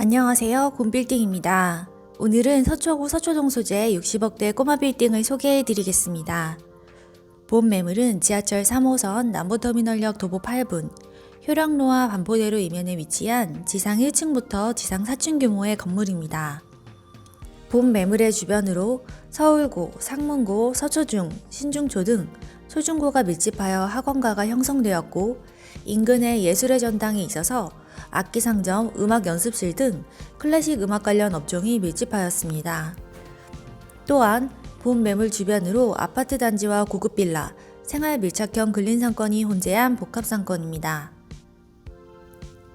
안녕하세요. 곰빌딩입니다. 오늘은 서초구 서초동 소재 60억대 꼬마 빌딩을 소개해 드리겠습니다. 본 매물은 지하철 3호선 남부터미널역 도보 8분, 효령로와 반포대로 이면에 위치한 지상 1층부터 지상 4층 규모의 건물입니다. 본 매물의 주변으로 서울고, 상문고, 서초중, 신중초 등 초중고가 밀집하여 학원가가 형성되었고 인근에 예술의 전당이 있어서 악기 상점, 음악 연습실 등 클래식 음악 관련 업종이 밀집하였습니다. 또한 본 매물 주변으로 아파트 단지와 고급 빌라, 생활 밀착형 근린 상권이 혼재한 복합 상권입니다.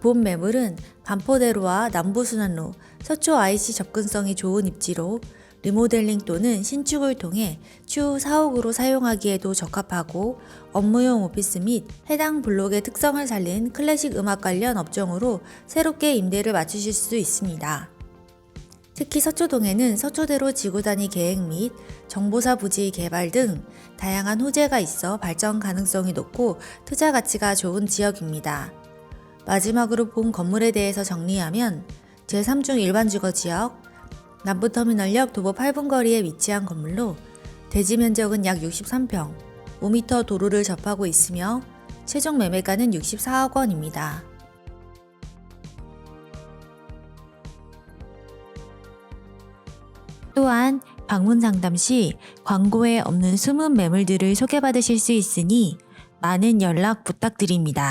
본 매물은 반포대로와 남부순환로, 서초 IC 접근성이 좋은 입지로 리모델링 또는 신축을 통해 추후 사옥으로 사용하기에도 적합하고 업무용 오피스 및 해당 블록의 특성을 살린 클래식 음악 관련 업종으로 새롭게 임대를 맞추실 수 있습니다. 특히 서초동에는 서초대로 지구단위 계획 및 정보사 부지 개발 등 다양한 호재가 있어 발전 가능성이 높고 투자 가치가 좋은 지역입니다. 마지막으로 본 건물에 대해서 정리하면 제3중 일반 주거 지역, 남부터미널역 도보 8분 거리에 위치한 건물로 대지 면적은 약 63평, 5m 도로를 접하고 있으며 최종 매매가는 64억 원입니다. 또한 방문 상담 시 광고에 없는 숨은 매물들을 소개받으실 수 있으니 많은 연락 부탁드립니다.